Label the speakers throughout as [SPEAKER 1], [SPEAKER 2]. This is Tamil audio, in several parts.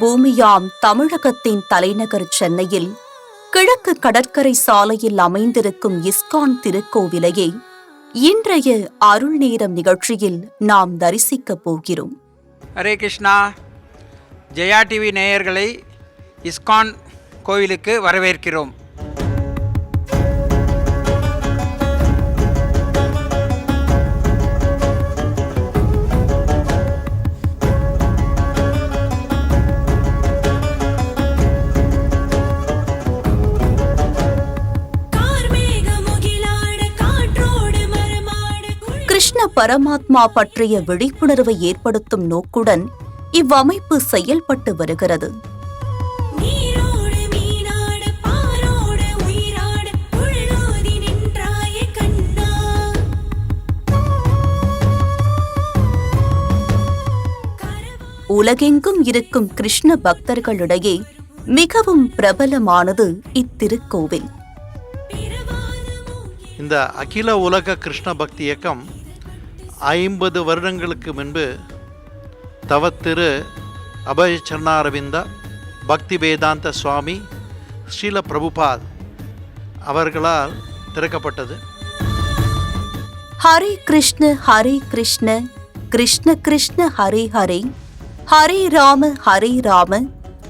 [SPEAKER 1] பூமியாம் தமிழகத்தின் தலைநகர் சென்னையில் கிழக்கு கடற்கரை சாலையில் அமைந்திருக்கும் இஸ்கான் திருக்கோவிலையே இன்றைய அருள் நேரம் நிகழ்ச்சியில் நாம் தரிசிக்கப் போகிறோம்.
[SPEAKER 2] ஹரே கிருஷ்ணா. ஜெயா டிவி நேயர்களை இஸ்கான் கோவிலுக்கு வரவேற்கிறோம்.
[SPEAKER 1] பரமாத்மா பற்றிய விழிப்புணர்வை ஏற்படுத்தும் நோக்குடன் இவ்வமைப்பு செயல்பட்டு வருகிறது. உலகெங்கும் இருக்கும் கிருஷ்ண பக்தர்களிடையே மிகவும் பிரபலமானது இத்திருக்கோவில்.
[SPEAKER 3] இந்த அகில உலக கிருஷ்ண பக்தி இயக்கம் ஐம்பது வருடங்களுக்கு முன்பு தவத்திரு அபய சரணாரவிந்தா பக்தி வேதாந்த சுவாமி ஸ்ரீல பிரபுபாத் அவர்களால் திறக்கப்பட்டது.
[SPEAKER 1] ஹரே கிருஷ்ண ஹரே கிருஷ்ண கிருஷ்ண கிருஷ்ண ஹரே ஹரே. ஹரே ராம ஹரே ராம.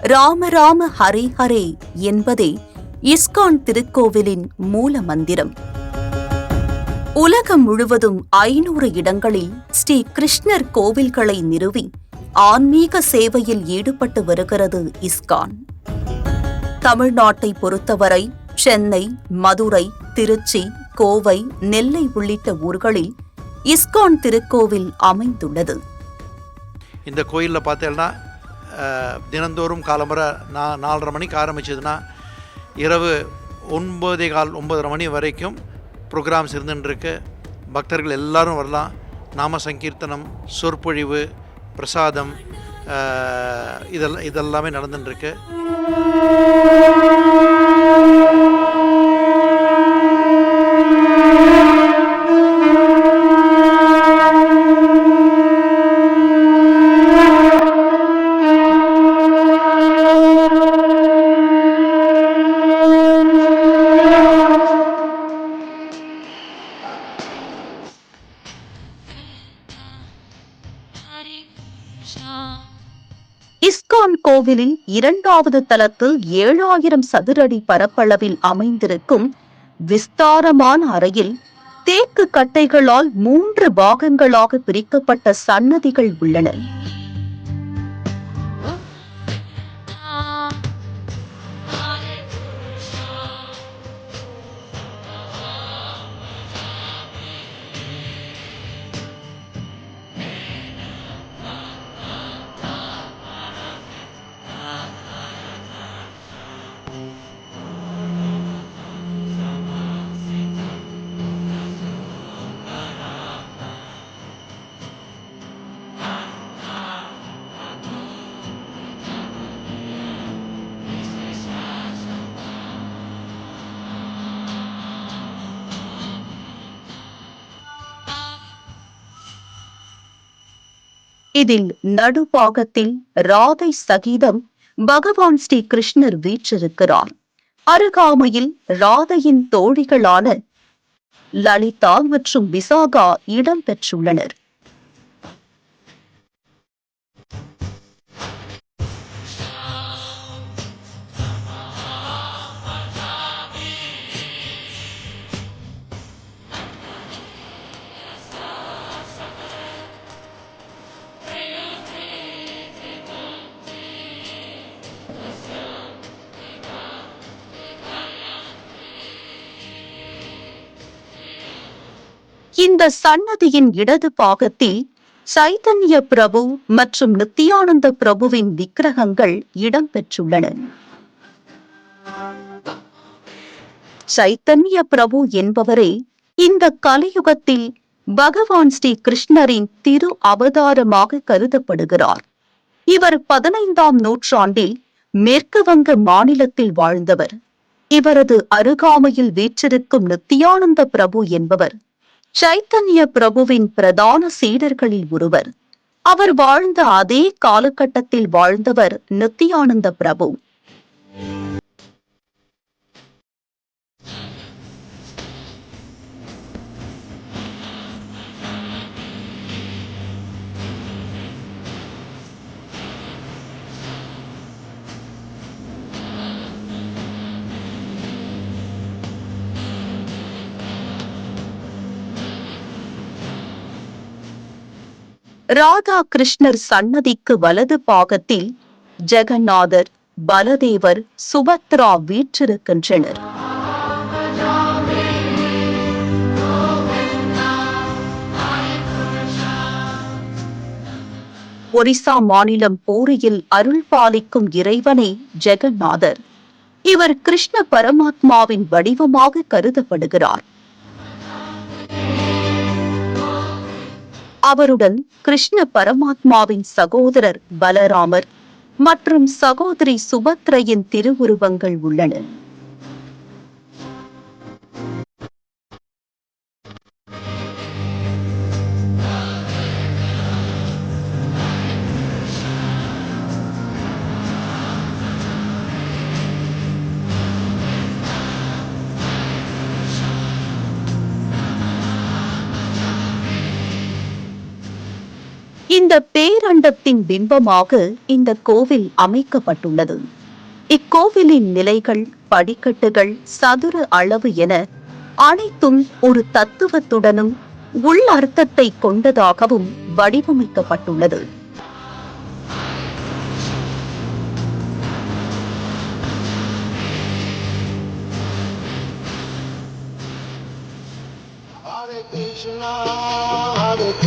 [SPEAKER 1] ராம ராம ஹரே ஹரே என்பதே இஸ்கான் திருக்கோவிலின் மூல மந்திரம். உலகம் முழுவதும் ஐநூறு இடங்களில் ஸ்ரீ கிருஷ்ணர் கோவில்களை நிறுவி ஆன்மீக சேவையில் ஈடுபட்டு வருகிறது இஸ்கான். தமிழ்நாட்டை பொறுத்தவரை சென்னை மதுரை திருச்சி கோவை நெல்லை உள்ளிட்ட ஊர்களில் இஸ்கான் திருக்கோவில் அமைந்துள்ளது.
[SPEAKER 3] இந்த கோயிலில் பார்த்தேன்னா தினந்தோறும் காலம்பர நா நாலரை மணிக்கு ஆரம்பிச்சதுன்னா இரவு ஒன்பதே கால் ஒன்பதரை மணி வரைக்கும் ப்ரோக்ராம்ஸ் இருந்துட்டுருக்கு பக்தர்கள் எல்லோரும் வரலாம். நாம சங்கீர்த்தனம் சொற்பொழிவு பிரசாதம் இதெல்லாம் இதெல்லாமே நடந்துட்டுருக்கு
[SPEAKER 1] கோவிலின் இரண்டாவது தளத்தில் ஏழாயிரம் சதுரடி பரப்பளவில் அமைந்திருக்கும் விஸ்தாரமான அறையில் தேக்கு கட்டைகளால் மூன்று பாகங்களாக பிரிக்கப்பட்ட சன்னதிகள் உள்ளன. இதில் நடுபாகத்தில் ராதை சகிதம் பகவான் ஸ்ரீ கிருஷ்ணர் வீற்றிருக்கிறார். அருகாமையில் ராதையின் தோழிகளான லலிதா மற்றும் விசாகா இடம் இந்த சன்னதியின் இடது பாகத்தில் சைதன்ய பிரபு மற்றும் நித்யானந்த பிரபுவின் விக்கிரகங்கள் இடம்பெற்றுள்ளன. சைத்தன்ய பிரபு என்பவரே இந்த கலியுகத்தில் பகவான் ஸ்ரீ கிருஷ்ணரின் திரு அவதாரமாக கருதப்படுகிறார். இவர் பதினைந்தாம் நூற்றாண்டில் மேற்கு வங்க மாநிலத்தில் வாழ்ந்தவர். இவரது அருகாமையில் வீற்றிருக்கும் நித்யானந்த பிரபு என்பவர் சைத்தன்ய பிரபுவின் பிரதான சீடர்களில் ஒருவர். அவர் வாழ்ந்த அதே காலகட்டத்தில் வாழ்ந்தவர் நித்தியானந்த பிரபு. ராதா கிருஷ்ணர் சன்னதிக்கு வலது பாகத்தில் ஜெகநாதர் பலதேவர் சுபத்ரா வீற்றிருக்கின்றனர். ஒரிசா மாநிலம் பூரியில் அருள் பாலிக்கும் இறைவனே ஜெகநாதர். இவர் கிருஷ்ண பரமாத்மாவின் வடிவமாக கருதப்படுகிறார். அவருடன் கிருஷ்ண பரமாத்மாவின் சகோதரர் பலராமர் மற்றும் சகோதரி சுபத்ரையின் திருவுருவங்கள் உள்ளன. இந்த பேரண்டத்தின் பிம்பமாக இந்த கோவில் அமைக்கப்பட்டுள்ளது. இக்கோவிலின் நிலைகள் படிக்கட்டுகள் சதுர அளவு என அனைத்தும் ஒரு தத்துவத்துடனும் உள் அர்த்தத்தை கொண்டதாகவும் வடிவமைக்கப்பட்டுள்ளது.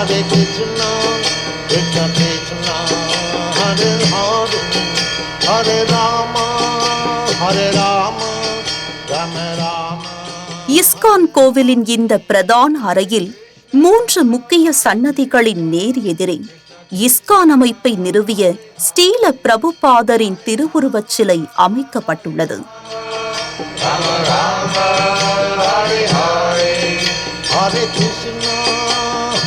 [SPEAKER 4] Hare Krishna, Krishna Krishna, Hare Hare, Hare Rama, Hare Rama, Rama Rama.
[SPEAKER 1] ISKCON கோவிலின் இந்த பிரதான அறையில் மூன்று முக்கிய சன்னதிகளின் நேர் எதிரே இஸ்கான் அமைப்பை நிறுவிய ஸ்ரீல பிரபுபாதரின் திருவுருவச் சிலை அமைக்கப்பட்டுள்ளது
[SPEAKER 4] Hare Krishna,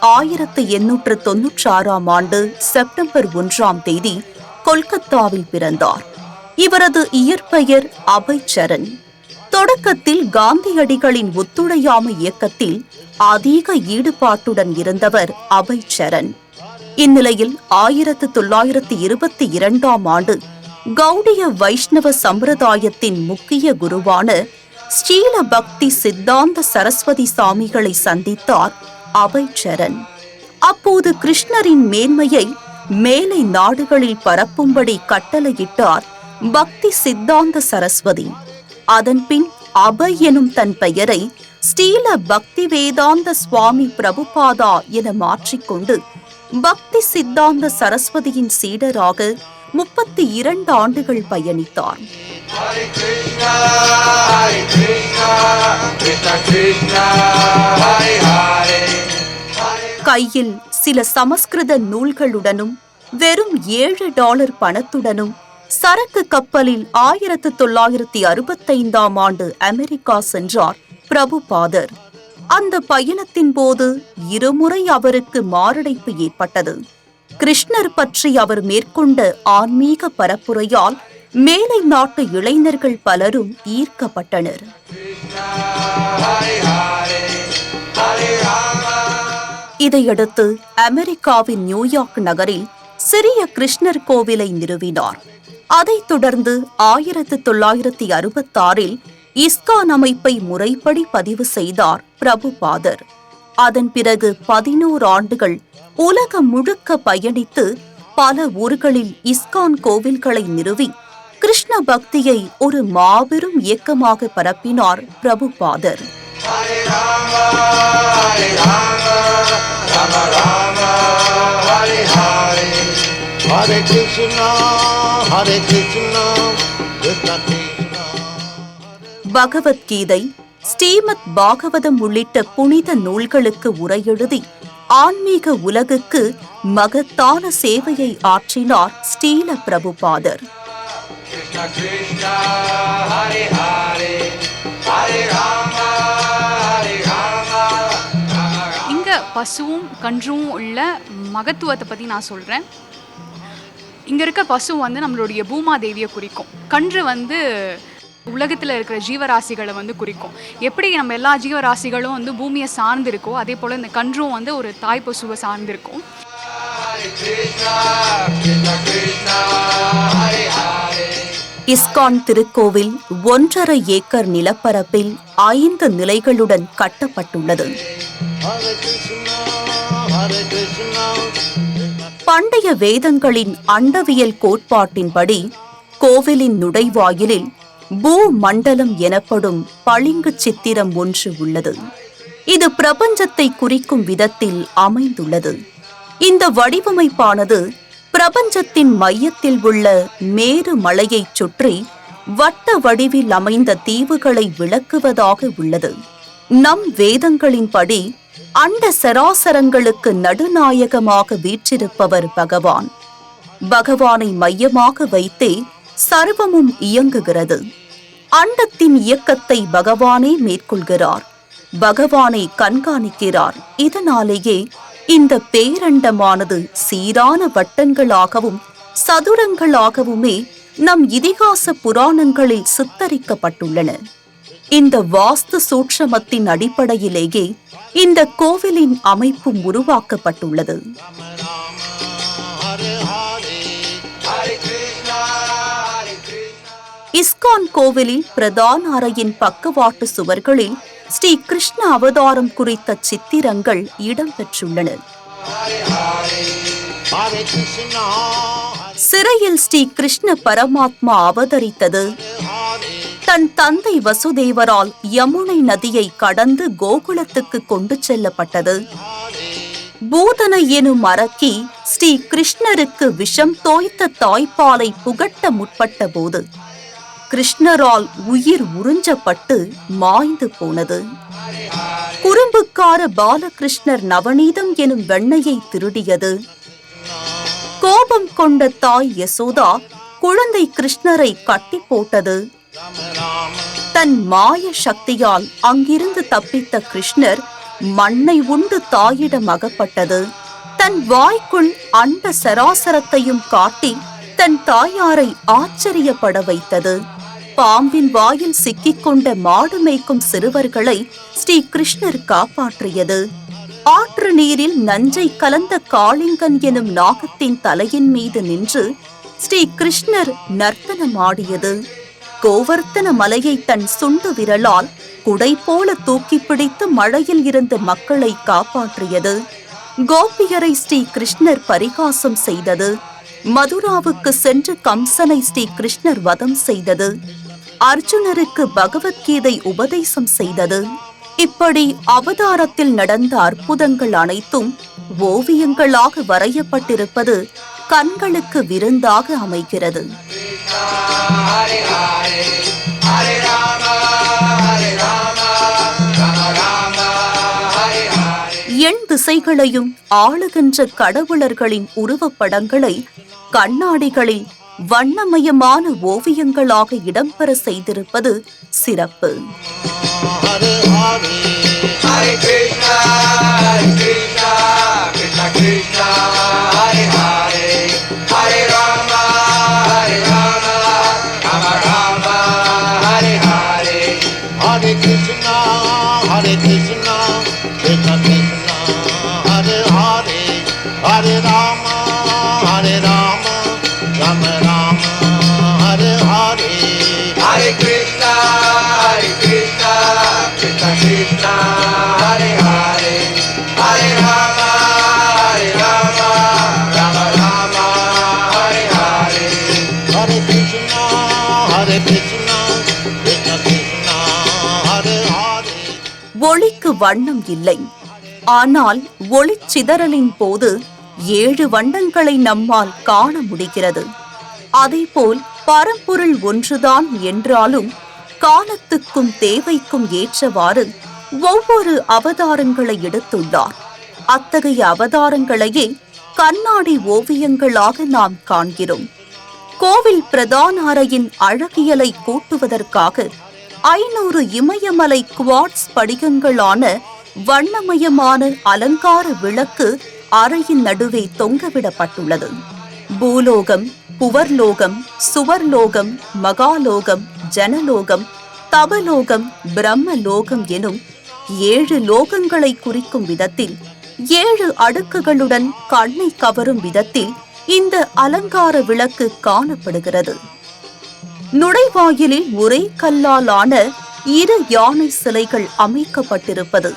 [SPEAKER 1] ஆயிரத்து எண்ணூற்று தொன்னூற்றாறாம் ஆண்டு செப்டம்பர் ஒன்றாம் தேதி கொல்கத்தாவில் பிறந்தார். இவரது இயற்பெயர் அபய் சரண் தொடக்கத்தில் காந்தியடிகளின் ஒத்துழையாமை இயக்கத்தில் அதிக ஈடுபாட்டுடன் இருந்தவர் அபய் சரண் இந்நிலையில் ஆயிரத்து தொள்ளாயிரத்து இருபத்தி இரண்டாம் ஆண்டு கௌடிய வைஷ்ணவ சம்பிரதாயத்தின் முக்கிய குருவான ஸ்ரீல பக்தி சித்தாந்த சரஸ்வதி சாமிகளை சந்தித்தார். அபய் சரண் அப்போது கிருஷ்ணரின் மேன்மையை மேலை நாடுகளில் பரப்பும்படி கட்டளையிட்டார் பக்தி சித்தாந்த சரஸ்வதி. அதன்பின் அபய் எனும் தன் பெயரை ஸ்ரீல பக்தி வேதாந்த சுவாமி பிரபுபாதா என மாற்றிக்கொண்டு பக்தி சித்தாந்த சரஸ்வதியின் சீடராக முப்பத்தி இரண்டு ஆண்டுகள் பயணித்தார். கையில் சில சமஸ்கிருத நூல்களுடனும் வெறும் ஏழு டாலர் பணத்துடனும் சரக்கு கப்பலில் ஆயிரத்து தொள்ளாயிரத்தி அறுபத்தைந்தாம் ஆண்டு அமெரிக்கா சென்றார் பிரபுபாதர். அந்த பயணத்தின் போது இருமுறை அவருக்கு மாரடைப்பு ஏற்பட்டது. கிருஷ்ணர் பற்றி அவர் மேற்கொண்ட ஆன்மீக பரப்புரையால் மேலை நாட்டு இளைஞர்கள் பலரும் ஈர்க்கப்பட்டனர். இதையடுத்து அமெரிக்காவின் நியூயார்க் நகரில் சிறிய கிருஷ்ணர் கோவிலை நிறுவினார். அதைத் தொடர்ந்து ஆயிரத்து தொள்ளாயிரத்தி அறுபத்தாறில் இஸ்கான் அமைப்பை முறைப்படி பதிவு செய்தார் பிரபுபாதர். அதன் பிறகு பதினோரு ஆண்டுகள் உலகம் முழுக்க பயணித்து பல ஊர்களில் இஸ்கான் கோவில்களை நிறுவி கிருஷ்ண பக்தியை ஒரு மாபெரும் இயக்கமாக பரப்பினார் பிரபுபாதர். பகவத்கீதை ஸ்ரீமத் பாகவதம் உள்ளிட்ட புனித நூல்களுக்கு உரையெழுதி ஆன்மீக உலகுக்கு மகத்தான சேவையை ஆற்றினார் ஸ்ரீல பிரபுபாதர்.
[SPEAKER 5] இங்கே பசுவும் கன்றும் உள்ள மகத்துவத்தை பற்றி நான் சொல்கிறேன் இங்கே இருக்க பசு வந்து நம்மளுடைய பூமாதேவியை குறிக்கும். கன்று வந்து உலகத்தில் இருக்கிற ஜீவராசிகளை வந்து குறிக்கும். எப்படி நம்ம எல்லா ஜீவராசிகளும் வந்து பூமியை சார்ந்து இருக்கோ அதே போல் இந்த கன்றும் வந்து ஒரு தாய் பசுவை சார்ந்திருக்கும்.
[SPEAKER 1] இஸ்கான் திருக்கோவில் ஒன்றரை ஏக்கர் நிலப்பரப்பில் ஐந்து நிலைகளுடன் கட்டப்பட்டுள்ளது. பண்டைய வேதங்களின் அண்டவியல் கோட்பாட்டின்படி கோவிலின் நுழைவாயிலில் பூ மண்டலம் எனப்படும் பளிங்கு சித்திரம் ஒன்று உள்ளது. இது பிரபஞ்சத்தை குறிக்கும் விதத்தில் அமைந்துள்ளது. இந்த வடிவமைப்பானது பிரபஞ்சத்தின் மையத்தில் உள்ள மேரு மலையைச் சுற்றி வட்ட வடிவில் அமைந்த தீவுகளை விளக்குவதாக உள்ளது. நம் வேதங்களின்படி அண்ட சராசரங்களுக்கு நடுநாயகமாக வீற்றிருப்பவர் பகவான். பகவானை மையமாக வைத்தே சர்வமும் இயங்குகிறது. அண்டத்தின் இயக்கத்தை பகவானே மேற்கொள்கிறார். பகவானை கண்காணிக்கிறார். இதனாலேயே இந்த பேரண்டமானது சீரான வட்டங்களாகவும் சதுரங்களாகவுமே நம் இதிகாச புராணங்களில் சித்தரிக்கப்பட்டுள்ளன. இந்த வாஸ்து சூட்சமத்தின் அடிப்படையிலேயே இந்த கோவிலின் அமைப்பும் உருவாக்கப்பட்டுள்ளது. இஸ்கான் கோவிலில் பிரதான அறையின் பக்கவாட்டு சுவர்களில் ஸ்ரீ கிருஷ்ண அவதாரம் குறித்த சித்திரங்கள் இடம்பெற்றுள்ளன. சிறையில் ஸ்ரீ கிருஷ்ண பரமாத்மா அவதரித்தது. தன் தந்தை வசுதேவரால் யமுனை நதியை கடந்து கோகுலத்துக்கு கொண்டு செல்லப்பட்டது. பூதனை எனும் அரக்கி ஸ்ரீ கிருஷ்ணருக்கு விஷம் தோய்த்த தாய்ப்பாலை புகட்ட முற்பட்ட போது கிருஷ்ணரால் உயிர் உறிஞ்சப்பட்டு மாய்ந்து போனது. குறும்புக்கார பாலகிருஷ்ணர் நவநீதம் எனும் வெண்ணையை திருடியது. கோபம் கொண்ட தாய் யசோதா குழந்தை கிருஷ்ணரை கட்டி போட்டது. தன் மாய சக்தியால் அங்கிருந்து தப்பித்த கிருஷ்ணர் மண்ணை உண்டு தாயிடம் அகப்பட்டது. தன் வாய்க்குள் அண்ட சராசரத்தையும் காட்டி தன் தாயாரை ஆச்சரியப்பட வைத்தது. பாம்பின் வாயில் சிக்கிக்கொண்ட மாடு மேய்க்கும் சிறுவர்களை ஸ்ரீ கிருஷ்ணர் காப்பாற்றியது. ஆற்று நீரில் நஞ்சை கலந்த காளிங்கன் எனும் நாகத்தின் தலையின் மீது நின்று ஸ்ரீ கிருஷ்ணர் நர்த்தனமாடியது. கோவர்த்தன மலையை தன் சுண்டு விரலால் குடை போல தூக்கி பிடித்து மழையில் இருந்து மக்களை காப்பாற்றியது. கோபியரை ஸ்ரீ கிருஷ்ணர் பரிகாசம் செய்தது. மதுராவுக்கு சென்று கம்சனை ஸ்ரீ கிருஷ்ணர் வதம் செய்தது. அர்ஜுனருக்கு பகவத்கீதை உபதேசம் செய்தது. இப்படி அவதாரத்தில் நடந்த அற்புதங்கள் அனைத்தும் ஓவியங்களாக வரையப்பட்டிருப்பது கண்களுக்கு விருந்தாக அமைகிறது. எண் திசைகளையும் ஆளுகின்ற கடவுளர்களின் உருவப்படங்களை கண்ணாடிகளில் வண்ணமயமான ஓவியங்களாக இடம்பெற செய்திருப்பது சிறப்பு.
[SPEAKER 4] Hare
[SPEAKER 1] வண்ணம் இல்லை. ஆனால் ஒளிச்சிதறலின் போது ஏழு வண்ணங்களை நம்மால் காண முடிகிறது. அதேபோல் பரம்பொருள் ஒன்றுதான் என்றாலும் காலத்துக்கும் தேவைக்கும் ஏற்றவாறு ஒவ்வொரு அவதாரங்களை எடுத்துள்ளார். அத்தகைய அவதாரங்களையே கண்ணாடி ஓவியங்களாக நாம் காண்கிறோம். கோவில் பிரதான அறையின் அழகியலை கூட்டுவதற்காக ஐநூறு இமயமலை குவாட்ஸ் படிகங்களான வண்ணமயமான அலங்கார விளக்கு அறையின் நடுவே தொங்கவிடப்பட்டுள்ளது. பூலோகம் புவர்லோகம் சுவர்லோகம் மகாலோகம் ஜனலோகம் தவலோகம் பிரம்மலோகம் எனும் ஏழு லோகங்களை குறிக்கும் விதத்தில் ஏழு அடுக்குகளுடன் கண்ணை கவரும் விதத்தில் இந்த அலங்கார விளக்கு காணப்படுகிறது. நுழைவாயிலில் ஒரே ஆன இரு யானை சிலைகள் அமைக்கப்பட்டிருப்பது.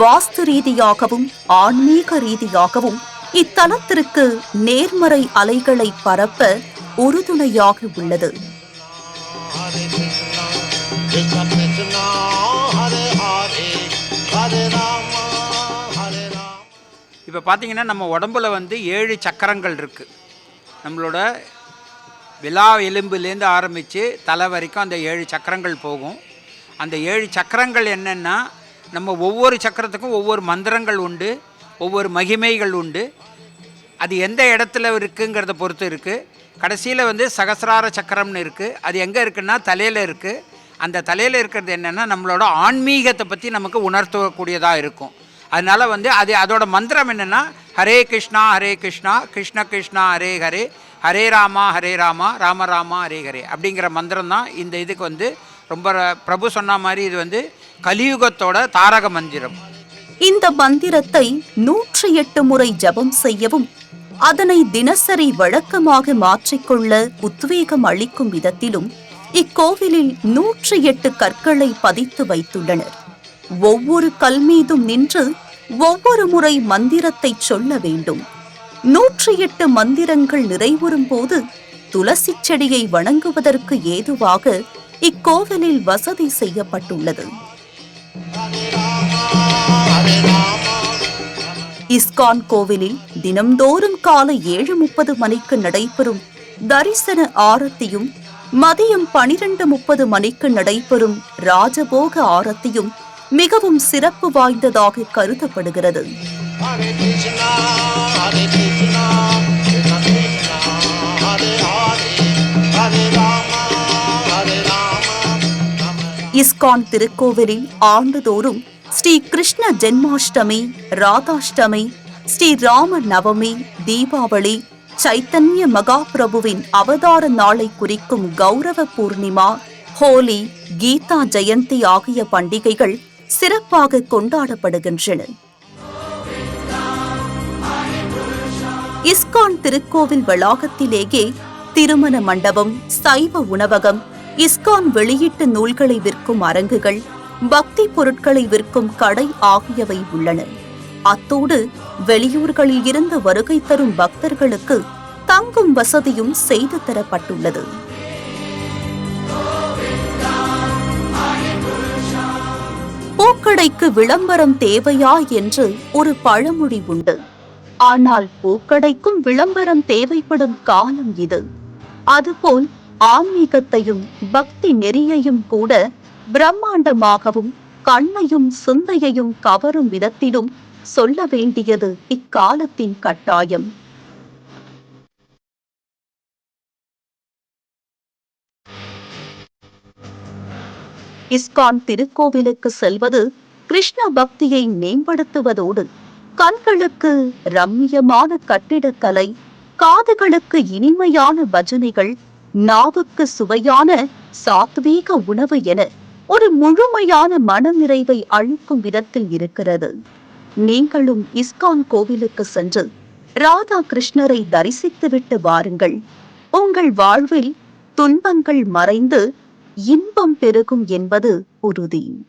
[SPEAKER 1] வாஸ்து ரீதியாகவும் ஆன்மீக ரீதியாகவும் இத்தலத்திற்கு நேர்மறை அலைகளை பரப்ப உறுதுணையாக உள்ளது.
[SPEAKER 2] இப்போ பார்த்தீங்கன்னா நம்ம உடம்புல வந்து ஏழு சக்கரங்கள் இருக்குது நம்மளோட விழா எலும்புலேருந்து ஆரம்பித்து தலை வரைக்கும் அந்த ஏழு சக்கரங்கள் போகும். அந்த ஏழு சக்கரங்கள் என்னென்னா நம்ம ஒவ்வொரு சக்கரத்துக்கும் ஒவ்வொரு மந்திரங்கள் உண்டு ஒவ்வொரு மகிமைகள் உண்டு. அது எந்த இடத்துல இருக்குங்கிறத பொறுத்து இருக்குது கடைசியில் வந்து சகசிரார சக்கரம்னு இருக்குது அது எங்கே இருக்குன்னா தலையில் இருக்குது அந்த தலையில் இருக்கிறது என்னென்னா நம்மளோட ஆன்மீகத்தை பற்றி நமக்கு உணர்த்தக்கூடியதாக இருக்கும். அதனால் வந்து அது அதோட மந்திரம் என்னென்னா ஹரே கிருஷ்ணா ஹரே கிருஷ்ணா கிருஷ்ண கிருஷ்ணா ஹரே ஹரே. ஹரே ராமா ஹரே ராமா ராம ராமா ஹரே ஹரே அப்படிங்கிற மந்திரம் தான் இந்த இதுக்கு வந்து ரொம்ப பிரபு சொன்ன மாதிரி இது வந்து கலியுகத்தோட தாரக மந்திரம்.
[SPEAKER 1] இந்த மந்திரத்தை நூற்றி எட்டு முறை ஜபம் செய்யவும் அதனை தினசரி வழக்கமாக மாற்றிக்கொள்ள உத்வேகம் அளிக்கும் விதத்திலும் இக்கோவிலில் நூற்றி எட்டு கற்களை பதித்து வைத்துள்ளனர். ஒவ்வொரு கல் மீதும் நின்று ஒவ்வொரு முறை மந்திரத்தை சொல்ல வேண்டும். நூற்றி எட்டு மந்திரங்கள் நிறைவுறும் போது துளசி செடியை வணங்குவதற்கு ஏதுவாக இக்கோவிலில் வசதி செய்யப்பட்டுள்ளது. இஸ்கான் கோவிலில் தினம்தோறும் காலை ஏழு முப்பது மணிக்கு நடைபெறும் தரிசன ஆரத்தியும் மதியம் பனிரெண்டு முப்பது மணிக்கு நடைபெறும் ராஜபோக ஆரத்தியும் மிகவும் சிறப்பு வாய்ந்ததாக கருதப்படுகிறது. இஸ்கான் திருக்கோவிலில் ஆண்டுதோறும் ஸ்ரீ கிருஷ்ண ஜென்மாஷ்டமி ராதாஷ்டமி ஸ்ரீ ராம நவமி தீபாவளி சைத்தன்ய மகாபிரபுவின் அவதார நாளை குறிக்கும் கௌரவ பூர்ணிமா ஹோலி கீதா ஜெயந்தி ஆகிய பண்டிகைகள் சிறப்பாக கொண்டாடப்படுகின்றன. இஸ்கான் திருக்கோவில் வளாகத்திலேயே திருமண மண்டபம் சைவ உணவகம் இஸ்கான் வெளியீட்டு நூல்களை விற்கும் அரங்குகள் பக்தி பொருட்களை விற்கும் கடை ஆகியவை உள்ளன. அத்தோடு வெளியூர்களில் இருந்து வருகை தரும் பக்தர்களுக்கு தங்கும் வசதியும் செய்து தரப்பட்டுள்ளது. பூக்கடைக்கு விளம்பரம் தேவையா என்று ஒரு பழமொழி உண்டு. ஆனால் பூக்கடைக்கும் விளம்பரம் தேவைப்படும் காலம் இது. அதுபோல் ஆன்மீகத்தையும் பக்தி நெறியையும் கூட பிரம்மாண்டமாகவும் கண்ணையும் சிந்தையையும் கவரும் விதத்திலும் சொல்ல வேண்டியது இக்காலத்தின் கட்டாயம். இஸ்கான் திருக்கோவிலுக்கு செல்வது கிருஷ்ண பக்தியை மேம்படுத்துவதோடு கண்களுக்கு ரம்மியமான கட்டிடக்கலை காதுகளுக்கு இனிமையான பஜனைகள் நாவுக்கு சுவையான சாத்வீக உணவு என ஒரு முழுமையான மனநிறைவை அளிக்கும் விதத்தில் இருக்கிறது. நீங்களும் இஸ்கான் கோவிலுக்கு சென்று ராதா கிருஷ்ணரை தரிசித்துவிட்டு வாருங்கள். உங்கள் வாழ்வில் துன்பங்கள் மறைந்து இன்பம் பெருகும் என்பது உறுதி.